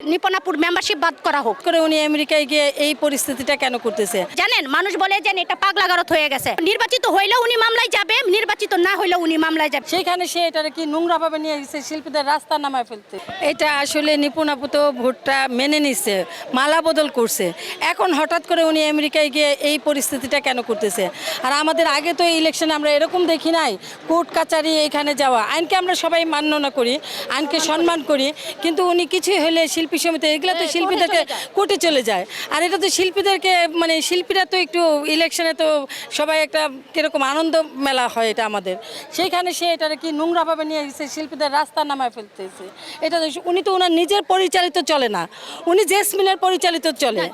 নিপনাপুর membership বাদ করা হোক। করে উনি আমেরিকায় গিয়ে এই পরিস্থিতিটা কেন করতেছে? জানেন মানুষ বলে যে এটা পাগলাগারত হয়ে গেছে। নির্বাচিত হইলেও উনি মামলায় যাবে নির্বাচিত না হইলেও উনি মামলায় যাবে। সেইখানে সে এটারে কি নোংরা ভাবে নিয়ে গেছে? শিল্পীদের রাস্তা নামায় ফেলতে। এটা আসলে নিপুণ তো ভোটটা মেনে নিচ্ছে মালা বদল করছে। এখন হঠাৎ করে উনি আমেরিকায় গিয়ে এই পরিস্থিতিটা কেন করতেছে? আর আমাদের আগে তো ইলেকশনে আমরা এরকম দেখি নাই কোর্ট কাচারি এখানে যাওয়া। আইনকে আমরা সবাই মান্যনা করি আইনকে সম্মান করি কিন্তু উনি কিছু হলে শিল্পী সমিতি এগুলো তো শিল্পীদেরকে কোর্টে চলে যায়। আর এটা তো শিল্পীদেরকে মানে শিল্পীরা তো একটু ইলেকশনে তো সবাই একটা কীরকম আনন্দ মেলা হয় এটা আমাদের। সেইখানে সে এটারে কি নোংরাভাবে নিয়ে গেছে শিল্পীদের রাস্তা নামায় ফেলতেছে। এটা তো উনি তো ওনার নিজের পরিচালিত চলে না। উনি জেসমিনের পরিচালিত চলে।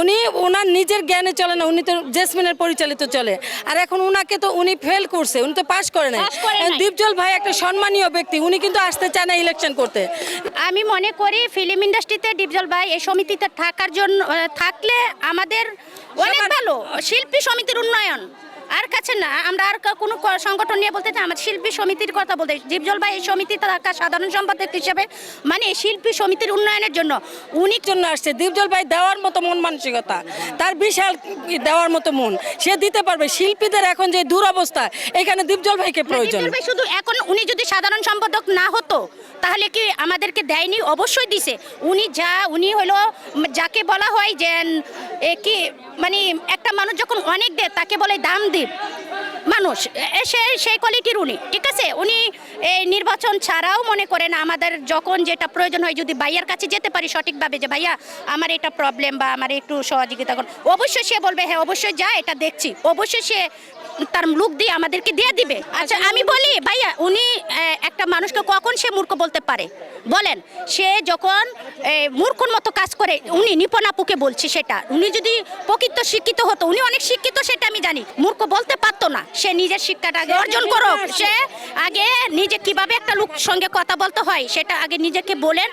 উনি ওনার নিজের জ্ঞানে চলে না উনি তো জেসমিনের পরিচালিত চলে। আর এখন উনাকে তো উনি ফেল করছে উনি তো পাশ করে নাই। দীপজল ভাই একটা সম্মানীয় ব্যক্তি উনি কিন্তু আসতে চায় না ইলেকশন করতে। আমি মনে করি ফিল্ম ইন্ডাস্ট্রিতে ডিপজল ভাই এই সমিতিতে থাকার জন্য থাকলে আমাদের অনেক ভালো। শিল্পী সমিতির উন্নয়ন। আর কাছে না আমরা আর কোনো সংগঠন নিয়ে বলতে চাই আমাদের শিল্পী সমিতির কথা বলতে ডিপজল ভাই এই সমিতিতে থাকা সাধারণ সম্পাদক হিসেবে মানে শিল্পী সমিতির উন্নয়নের জন্য উনি জন্য আসছে। দীপজল ভাই দেওয়ার মতো মন মানসিকতা তার বিশাল দেওয়ার মতো মন সে দিতে পারবে। শিল্পীদের এখন যে দুরবস্থা এখানে দীপজল ভাইকে প্রয়োজন। ডিপজল শুধু এখন উনি যদি সাধারণ সম্পাদক না হতো তাহলে কি আমাদেরকে দেয়নি? অবশ্যই দিছে। উনি যা উনি হলো যাকে বলা হয় যে কি মানে মানুষ যখন অনেক দেয়, তাকে বলে দাম দিব মানুষ সে, সেই কোয়ালিটির উনি, ঠিক আছে? উনি এই নির্বাচন ছাড়াও মনে করেন আমাদের যখন যেটা প্রয়োজন হয়, যদি ভাইয়ার কাছে যেতে পারি সঠিকভাবে যে, ভাইয়া, আমার এটা প্রবলেম বা আমার একটু সহযোগিতা করুন। অবশ্যই সে বলবে হ্যাঁ অবশ্যই যা, এটা দেখছি। অবশ্যই সে তার লুক দিয়ে আমাদেরকে দিয়ে দিবে। আচ্ছা আমি বলি ভাইয়া উনি একটা মানুষকে কখন সে মূর্খ বলতে পারে? বলেন সে যখন মূর্খর মতো কাজ করে উনি নিপনাপুকে বলছি সেটা। উনি যদি প্রকৃত শিক্ষিত হতো উনি অনেক শিক্ষিত সেটা আমি জানি। মূর্খ বলতে পারতো না। সে নিজের শিক্ষাটা আগে অর্জন করুক। সে আগে নিজে কীভাবে একটা লোক সঙ্গে কথা বলতে হয় সেটা আগে নিজেকে বলেন।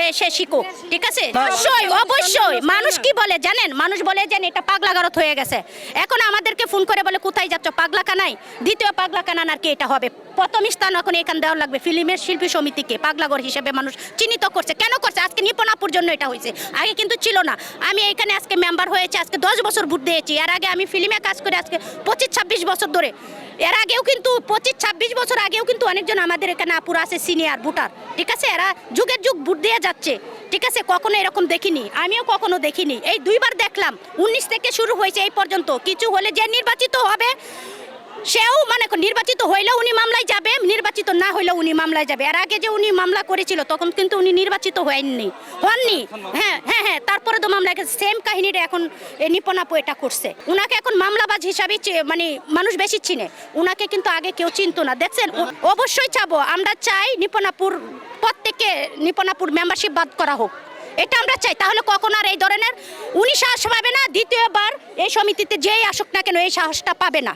এ, সে শিখুক ঠিক আছে? অবশ্যই অবশ্যই। মানুষ কি বলে জানেন? মানুষ বলে যে এটা পাগলাগারত হয়ে গেছে। এখন আমাদেরকে ফোন করে বলে কোথায় যাচ্ছ? পাগলা কানাই দ্বিতীয় পাগলা কানান আর কি এটা হবে। প্রথম স্থান এখন এখান দেওয়া লাগবে ফিল্মের শিল্পী সমিতিকে পাগলাগর হিসেবে মানুষ চিহ্নিত করছে। কেন করছে? আজকে নিপনাপুর জন্য এটা হয়েছে। আগে কিন্তু ছিল না। আমি এখানে আজকে মেম্বার হয়েছে আজকে দশ বছর ভোট দিয়েছি। এর আগে আমি ফিল্মে কাজ করে আজকে পঁচিশ ছাব্বিশ বছর ধরে। এর আগেও কিন্তু পঁচিশ ছাব্বিশ বছর আগেও কিন্তু অনেকজন আমাদের এখানে আপুরা আছে সিনিয়র ভোটার ঠিক আছে? এরা যুগের যুগ ভোট দিয়ে যাচ্ছে। ঠিক আছে? কখনো এরকম দেখিনি। আমিও কখনো দেখিনি। এই দুইবার দেখলাম। উনিশ থেকে শুরু হয়েছে এই পর্যন্ত। কিছু হলে যে নির্বাচিত হবে সেও মানে নির্বাচিত হইলেও উনি মামলায় যাবে নির্বাচিত না হইলেও উনি মামলায় যাবে। এর আগে যে উনি মামলা করেছিল তখন কিন্তু উনি নির্বাচিত হয়নি হননি। হ্যাঁ হ্যাঁ হ্যাঁ তারপরে তো মামলা সেম কাহিনীটা এখন নিপনাপু এটা করছে। উনাকে এখন মামলাবাজ হিসাবে মানে মানুষ বেশি চিনে। উনাকে কিন্তু আগে কেউ চিনতো না। দেখছেন অবশ্যই চাবো আমরা চাই নিপনাপুর প্রত্যেকে নিপনাপুর মেম্বারশিপ বাদ করা হোক। এটা আমরা চাই। তাহলে কখন আর এই ধরনের? উনি সাহস পাবে না দ্বিতীয়বার এই সমিতিতে যেই আসুক না কেন এই সাহসটা পাবে না।